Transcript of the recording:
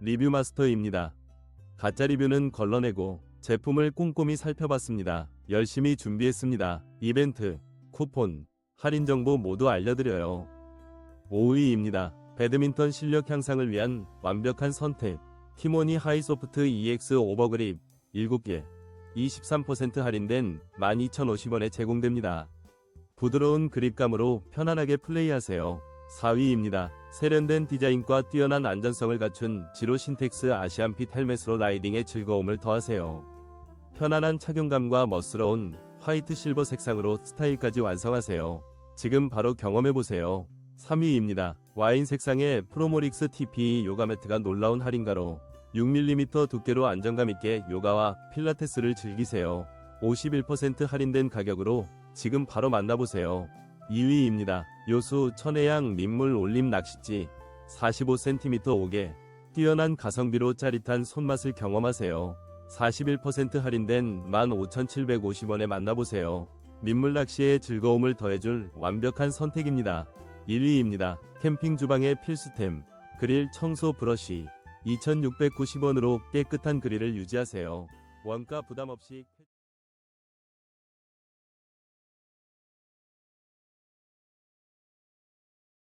리뷰 마스터입니다. 가짜 리뷰는 걸러내고 제품을 꼼꼼히 살펴봤습니다. 열심히 준비했습니다. 이벤트, 쿠폰, 할인 정보 모두 알려드려요. 5위입니다. 배드민턴 실력 향상을 위한 완벽한 선택. 티모니 하이소프트 EX 오버그립 7개 23% 할인된 12,050원에 제공됩니다. 부드러운 그립감으로 편안하게 플레이하세요. 4위입니다. 세련된 디자인과 뛰어난 안전성을 갖춘 지로 신텍스 아시안핏 헬멧으로 라이딩의 즐거움을 더하세요. 편안한 착용감과 멋스러운 화이트 실버 색상으로 스타일까지 완성하세요. 지금 바로 경험해보세요. 3위입니다. 와인 색상의 프로모릭스 TP 요가 매트가 놀라운 할인가로 6mm 두께로 안정감 있게 요가와 필라테스를 즐기세요. 51% 할인된 가격으로 지금 바로 만나보세요. 2위입니다. 요수 천혜양 민물 올림 낚싯지 45cm 5개 뛰어난 가성비로 짜릿한 손맛을 경험하세요. 41% 할인된 15,750원에 만나보세요. 민물 낚시의 즐거움을 더해줄 완벽한 선택입니다. 1위입니다. 캠핑 주방의 필수템 그릴 청소 브러쉬 2,690원으로 깨끗한 그릴을 유지하세요. 원가 부담 없이